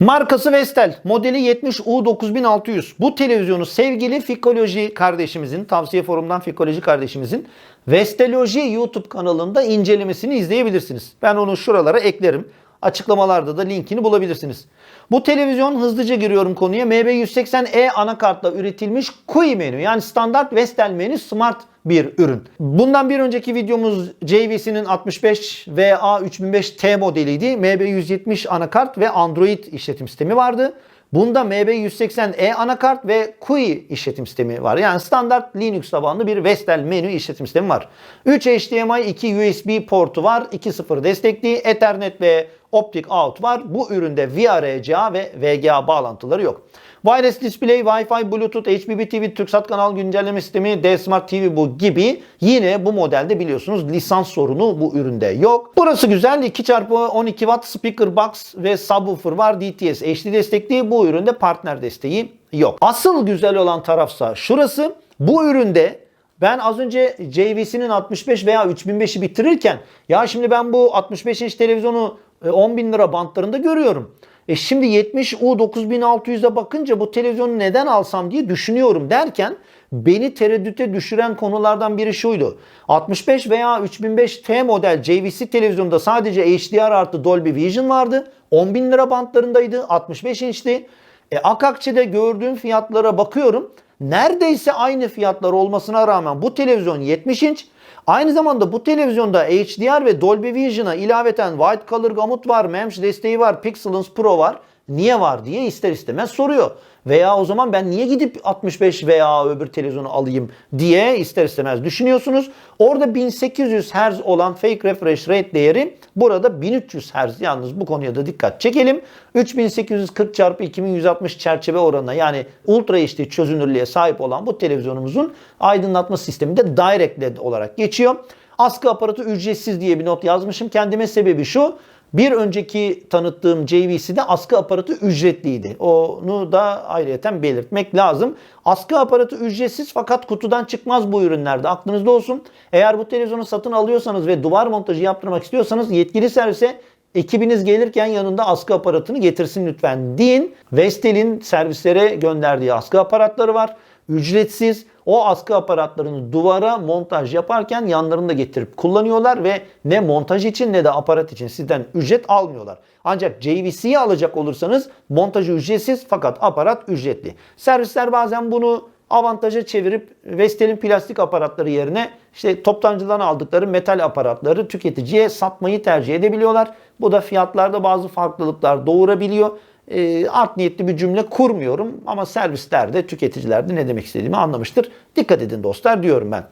Markası Vestel, modeli 70U9600. Bu televizyonu sevgili Fikoloji kardeşimizin, tavsiye forumdan Fikoloji kardeşimizin Vesteloji YouTube kanalında incelemesini izleyebilirsiniz. Ben onu şuralara eklerim. Açıklamalarda da linkini bulabilirsiniz. Bu televizyon hızlıca giriyorum konuya. MB180E anakartla üretilmiş QI menü yani standart Vestel menü smart bir ürün. Bundan bir önceki videomuz JVC'nin 65 VA 3005T modeliydi. MB170 anakart ve Android işletim sistemi vardı. Bunda MB180E anakart ve QI işletim sistemi var. Yani standart Linux tabanlı bir Vestel menü işletim sistemi var. 3 HDMI 2 USB portu var. 2.0 destekli Ethernet ve Optic out var. Bu üründe VRCA ve VGA bağlantıları yok. Wireless Display, Wi-Fi, Bluetooth, HBB TV, TürkSat kanal güncelleme sistemi, D-Smart TV bu gibi yine bu modelde biliyorsunuz lisans sorunu bu üründe yok. Burası güzel 2x12 Watt speaker box ve subwoofer var. DTS HD destekli bu üründe partner desteği yok. Asıl güzel olan tarafsa şurası. Bu üründe ben az önce JVC'nin 65 veya 3005'i bitirirken ya şimdi ben bu 65 inç televizyonu 10 bin lira bantlarında görüyorum. E şimdi 70 U 9600'e bakınca bu televizyonu neden alsam diye düşünüyorum derken beni tereddüte düşüren konulardan biri şuydu. 65 veya 3005 T model JVC televizyonda sadece HDR artı Dolby Vision vardı. 10 bin lira bantlarındaydı. 65 inçti. E, Akakçe'de gördüğüm fiyatlara bakıyorum. Neredeyse aynı fiyatlar olmasına rağmen bu televizyon 70 inç. Aynı zamanda bu televizyonda HDR ve Dolby Vision'a ilaveten White Color Gamut var, MEMS desteği var, Pixelance Pro var. Niye var diye ister istemez soruyor. Veya o zaman ben niye gidip 65 veya öbür televizyonu alayım diye ister istemez düşünüyorsunuz. Orada 1800 Hz olan fake refresh rate değeri burada 1300 Hz. Yalnız bu konuya da dikkat çekelim. 3840 x 2160 çerçeve oranına yani Ultra HD çözünürlüğe sahip olan bu televizyonumuzun aydınlatma sistemi de Direct LED olarak geçiyor. Askı aparatı ücretsiz diye bir not yazmışım. Kendime sebebi şu. Bir önceki tanıttığım JVC'de askı aparatı ücretliydi. Onu da ayrıyeten belirtmek lazım. Askı aparatı ücretsiz fakat kutudan çıkmaz bu ürünlerde. Aklınızda olsun. Eğer bu televizyonu satın alıyorsanız ve duvar montajı yaptırmak istiyorsanız yetkili servise ekibiniz gelirken yanında askı aparatını getirsin lütfen deyin. Vestel'in servislere gönderdiği askı aparatları var. Ücretsiz o askı aparatlarını duvara montaj yaparken yanlarında getirip kullanıyorlar ve ne montaj için ne de aparat için sizden ücret almıyorlar. Ancak JVC'yi alacak olursanız montajı ücretsiz fakat aparat ücretli. Servisler bazen bunu avantaja çevirip Vestel'in plastik aparatları yerine işte toptancıdan aldıkları metal aparatları tüketiciye satmayı tercih edebiliyorlar. Bu da fiyatlarda bazı farklılıklar doğurabiliyor e, art niyetli bir cümle kurmuyorum ama servislerde, tüketicilerde ne demek istediğimi anlamıştır. Dikkat edin dostlar diyorum ben.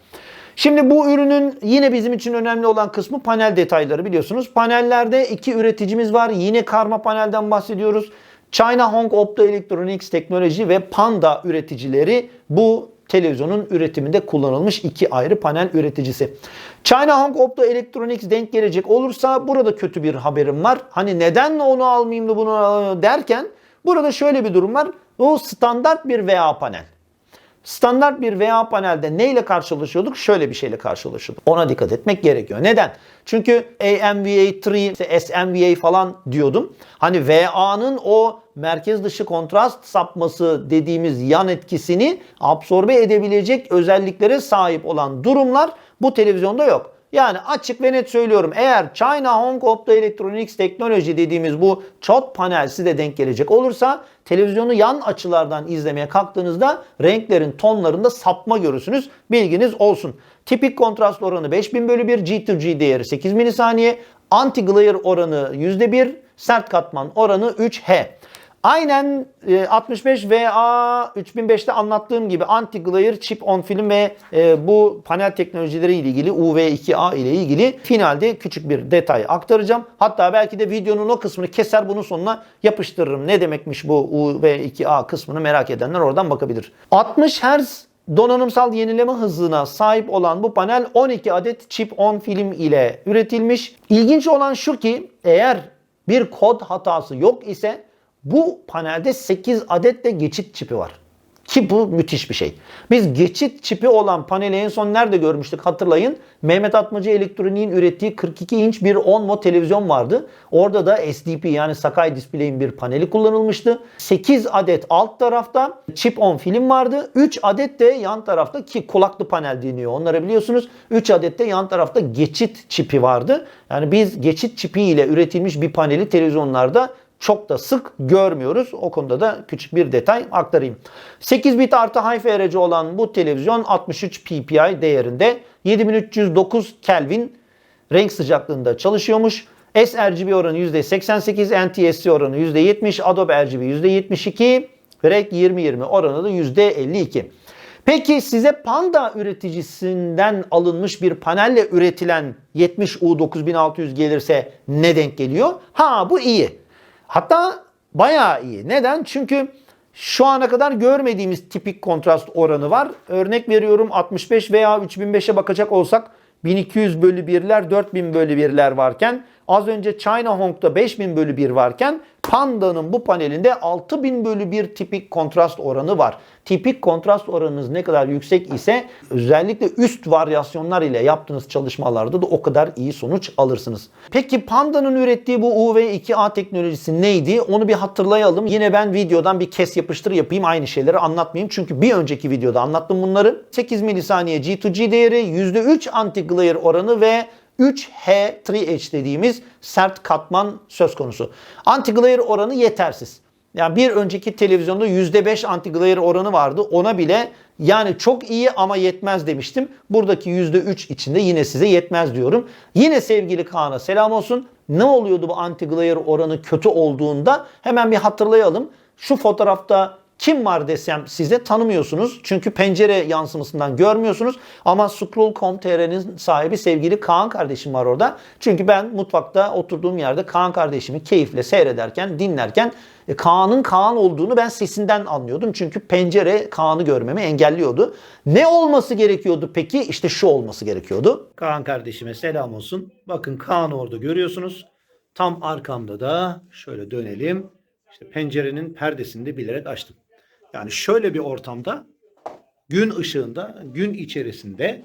Şimdi bu ürünün yine bizim için önemli olan kısmı panel detayları biliyorsunuz. Panellerde iki üreticimiz var. Yine karma panelden bahsediyoruz. China Hong Optoelectronics Teknoloji ve Panda üreticileri bu televizyonun üretiminde kullanılmış iki ayrı panel üreticisi. China Hong Optoelectronics denk gelecek olursa burada kötü bir haberim var. Hani neden onu almayayım da bunu derken burada şöyle bir durum var. O standart bir VA panel. Standart bir VA panelde neyle karşılaşıyorduk? Şöyle bir şeyle karşılaşıyorduk. Ona dikkat etmek gerekiyor. Neden? Çünkü AMVA3, işte SMVA falan diyordum. Hani VA'nın o merkez dışı kontrast sapması dediğimiz yan etkisini absorbe edebilecek özelliklere sahip olan durumlar bu televizyonda yok. Yani açık ve net söylüyorum. Eğer China Hong Optoelectronics Teknoloji dediğimiz bu çot panel size denk gelecek olursa televizyonu yan açılardan izlemeye kalktığınızda renklerin tonlarında sapma görürsünüz. Bilginiz olsun. Tipik kontrast oranı 5000 bölü 1, G2G değeri 8 milisaniye, anti-glare oranı %1, sert katman oranı 3H. Aynen 65 VA 3005'te anlattığım gibi anti-glare chip on film ve e, bu panel teknolojileri ile ilgili UV2A ile ilgili finalde küçük bir detay aktaracağım. Hatta belki de videonun o kısmını keser bunun sonuna yapıştırırım. Ne demekmiş bu UV2A kısmını merak edenler oradan bakabilir. 60 Hz donanımsal yenileme hızına sahip olan bu panel 12 adet chip on film ile üretilmiş. İlginç olan şu ki eğer bir kod hatası yok ise bu panelde 8 adet de geçit çipi var. Ki bu müthiş bir şey. Biz geçit çipi olan paneli en son nerede görmüştük hatırlayın. Mehmet Atmacı Elektronik'in ürettiği 42 inç bir 10 mod televizyon vardı. Orada da SDP yani Sakai Display'in bir paneli kullanılmıştı. 8 adet alt tarafta chip on film vardı. 3 adet de yan tarafta ki kulaklı panel deniyor onlara biliyorsunuz. 3 adet de yan tarafta geçit çipi vardı. Yani biz geçit çipi ile üretilmiş bir paneli televizyonlarda çok da sık görmüyoruz. O konuda da küçük bir detay aktarayım. 8 bit artı high FRC olan bu televizyon 63 ppi değerinde 7309 Kelvin renk sıcaklığında çalışıyormuş. sRGB oranı %88, NTSC oranı %70, Adobe RGB %72, REC 2020 oranı da %52. Peki size Panda üreticisinden alınmış bir panelle üretilen 70U9600 gelirse ne denk geliyor? Ha bu iyi. Hatta bayağı iyi. Neden? Çünkü şu ana kadar görmediğimiz tipik kontrast oranı var. Örnek veriyorum 65 veya 3005'e bakacak olsak 1200 bölü 1'ler 4000 bölü 1'ler varken az önce China Hong'da 5000 bölü 1 varken Panda'nın bu panelinde 6000 bölü 1 tipik kontrast oranı var. Tipik kontrast oranınız ne kadar yüksek ise özellikle üst varyasyonlar ile yaptığınız çalışmalarda da o kadar iyi sonuç alırsınız. Peki Panda'nın ürettiği bu UV2A teknolojisi neydi? Onu bir hatırlayalım. Yine ben videodan bir kes yapıştır yapayım aynı şeyleri anlatmayayım. Çünkü bir önceki videoda anlattım bunları. 8 milisaniye G2G değeri, %3 anti-glare oranı ve 3H 3H dediğimiz sert katman söz konusu. Anti-glare oranı yetersiz. Yani bir önceki televizyonda %5 anti-glare oranı vardı. Ona bile yani çok iyi ama yetmez demiştim. Buradaki %3 içinde yine size yetmez diyorum. Yine sevgili Kaan'a selam olsun. Ne oluyordu bu anti-glare oranı kötü olduğunda? Hemen bir hatırlayalım. Şu fotoğrafta kim var desem size tanımıyorsunuz. Çünkü pencere yansımasından görmüyorsunuz. Ama Scroll.com.tr'nin sahibi sevgili Kaan kardeşim var orada. Çünkü ben mutfakta oturduğum yerde Kaan kardeşimi keyifle seyrederken, dinlerken e, Kaan'ın Kaan olduğunu ben sesinden anlıyordum. Çünkü pencere Kaan'ı görmemi engelliyordu. Ne olması gerekiyordu peki? İşte şu olması gerekiyordu. Kaan kardeşime selam olsun. Bakın Kaan'ı orada görüyorsunuz. Tam arkamda da şöyle dönelim. İşte pencerenin perdesini de bilerek açtım. Yani şöyle bir ortamda gün ışığında, gün içerisinde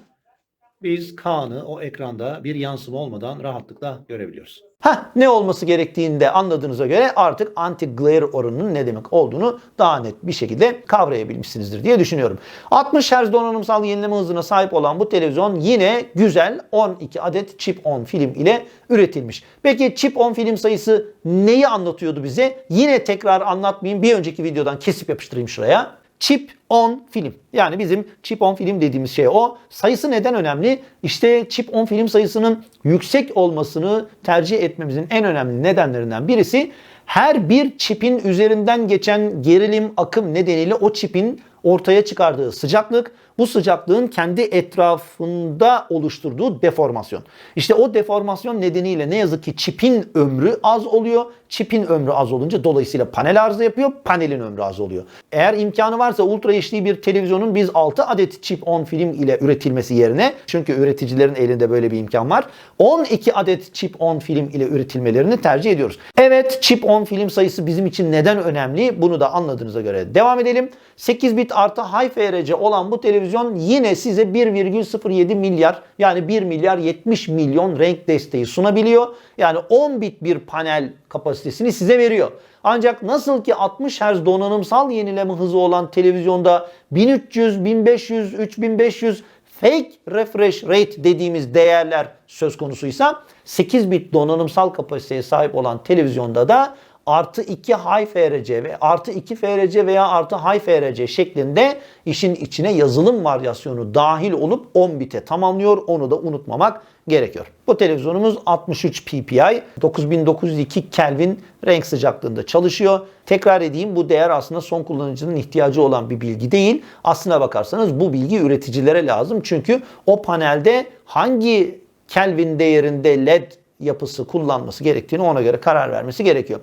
biz Kaan'ı o ekranda bir yansıma olmadan rahatlıkla görebiliyoruz. Ha ne olması gerektiğini de anladığınıza göre artık anti-glare oranının ne demek olduğunu daha net bir şekilde kavrayabilmişsinizdir diye düşünüyorum. 60 Hz donanımsal yenileme hızına sahip olan bu televizyon yine güzel 12 adet chip on film ile üretilmiş. Peki chip on film sayısı neyi anlatıyordu bize? Yine tekrar anlatmayayım. Bir önceki videodan kesip yapıştırayım şuraya. Chip on film. Yani bizim chip on film dediğimiz şey o. Sayısı neden önemli? İşte chip on film sayısının yüksek olmasını tercih etmemizin en önemli nedenlerinden birisi her bir çipin üzerinden geçen gerilim akım nedeniyle o çipin ortaya çıkardığı sıcaklık, bu sıcaklığın kendi etrafında oluşturduğu deformasyon. İşte o deformasyon nedeniyle ne yazık ki çipin ömrü az oluyor. Çipin ömrü az olunca dolayısıyla panel arıza yapıyor, panelin ömrü az oluyor. Eğer imkanı varsa Ultra HD bir televizyonun biz 6 adet chip on film ile üretilmesi yerine çünkü üreticilerin elinde böyle bir imkan var. 12 adet chip on film ile üretilmelerini tercih ediyoruz. Evet chip on film sayısı bizim için neden önemli? Bunu da anladığınıza göre devam edelim. 8 bit artı high FRC olan bu televizyon yine size 1,07 milyar yani 1 milyar 70 milyon renk desteği sunabiliyor. Yani 10 bit bir panel kapasitesini size veriyor. Ancak nasıl ki 60 Hz donanımsal yenileme hızı olan televizyonda 1300, 1500, 3500 fake refresh rate dediğimiz değerler söz konusuysa 8 bit donanımsal kapasiteye sahip olan televizyonda da artı 2 high FRC ve artı 2 FRC veya artı high FRC şeklinde işin içine yazılım varyasyonu dahil olup 10 bite tamamlıyor. Onu da unutmamak gerekiyor. Bu televizyonumuz 63 ppi 9902 Kelvin renk sıcaklığında çalışıyor. Tekrar edeyim bu değer aslında son kullanıcının ihtiyacı olan bir bilgi değil. Aslına bakarsanız bu bilgi üreticilere lazım. Çünkü o panelde hangi Kelvin değerinde LED yapısı kullanması gerektiğini ona göre karar vermesi gerekiyor.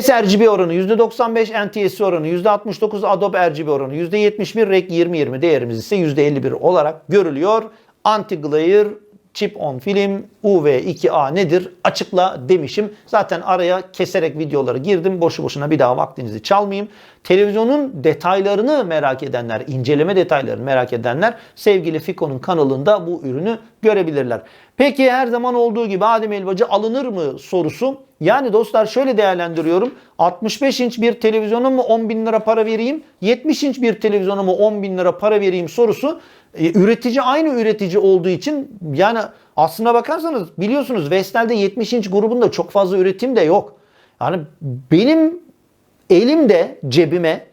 sRGB oranı %95, NTSC oranı %69, Adobe RGB oranı %71, REC 2020 değerimiz ise %51 olarak görülüyor. Anti-glare Chip on film UV2A nedir? Açıkla demişim. Zaten araya keserek videoları girdim. Boşu boşuna bir daha vaktinizi çalmayayım. Televizyonun detaylarını merak edenler, inceleme detaylarını merak edenler sevgili Fiko'nun kanalında bu ürünü görebilirler. Peki her zaman olduğu gibi Adem Elbacı alınır mı sorusu. Yani dostlar şöyle değerlendiriyorum. 65 inç bir televizyona mı 10 bin lira para vereyim? 70 inç bir televizyona mı 10 bin lira para vereyim sorusu e, üretici aynı üretici olduğu için yani aslına bakarsanız biliyorsunuz Vestel'de 70 inç grubunda çok fazla üretim de yok. Yani benim elimde cebime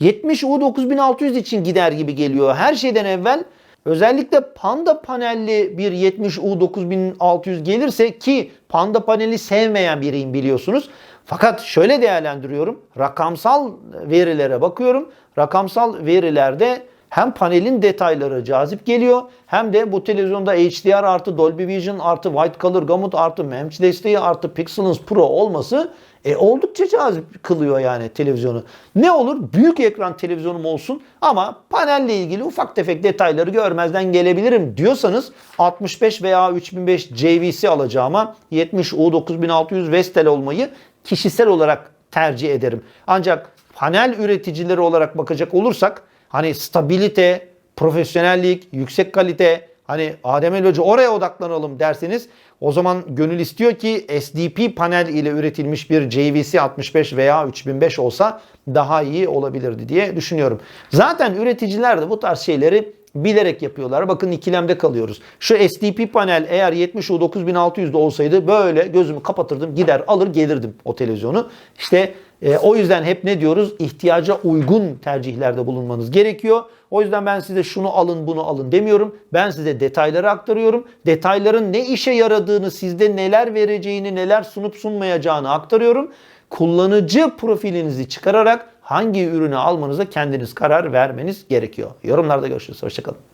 70 U9600 için gider gibi geliyor. Her şeyden evvel özellikle panda panelli bir 70 U9600 gelirse ki panda paneli sevmeyen biriyim biliyorsunuz. Fakat şöyle değerlendiriyorum. Rakamsal verilere bakıyorum. Rakamsal verilerde hem panelin detayları cazip geliyor hem de bu televizyonda HDR artı Dolby Vision artı White Color Gamut artı MEMS desteği artı Pixelance Pro olması e, oldukça cazip kılıyor yani televizyonu. Ne olur? Büyük ekran televizyonum olsun ama panelle ilgili ufak tefek detayları görmezden gelebilirim diyorsanız 65 veya 3005 JVC alacağıma 70 U9600 Vestel olmayı kişisel olarak tercih ederim. Ancak panel üreticileri olarak bakacak olursak hani stabilite, profesyonellik, yüksek kalite, hani Adem El Hoca oraya odaklanalım derseniz o zaman gönül istiyor ki SDP panel ile üretilmiş bir JVC 65 veya 3005 olsa daha iyi olabilirdi diye düşünüyorum. Zaten üreticiler de bu tarz şeyleri bilerek yapıyorlar. Bakın ikilemde kalıyoruz. Şu SDP panel eğer 70 U 9600'de olsaydı böyle gözümü kapatırdım gider alır gelirdim o televizyonu. İşte e, o yüzden hep ne diyoruz? İhtiyaca uygun tercihlerde bulunmanız gerekiyor. O yüzden ben size şunu alın bunu alın demiyorum. Ben size detayları aktarıyorum. Detayların ne işe yaradığını, sizde neler vereceğini, neler sunup sunmayacağını aktarıyorum. Kullanıcı profilinizi çıkararak hangi ürünü almanıza kendiniz karar vermeniz gerekiyor. Yorumlarda görüşürüz. Hoşçakalın.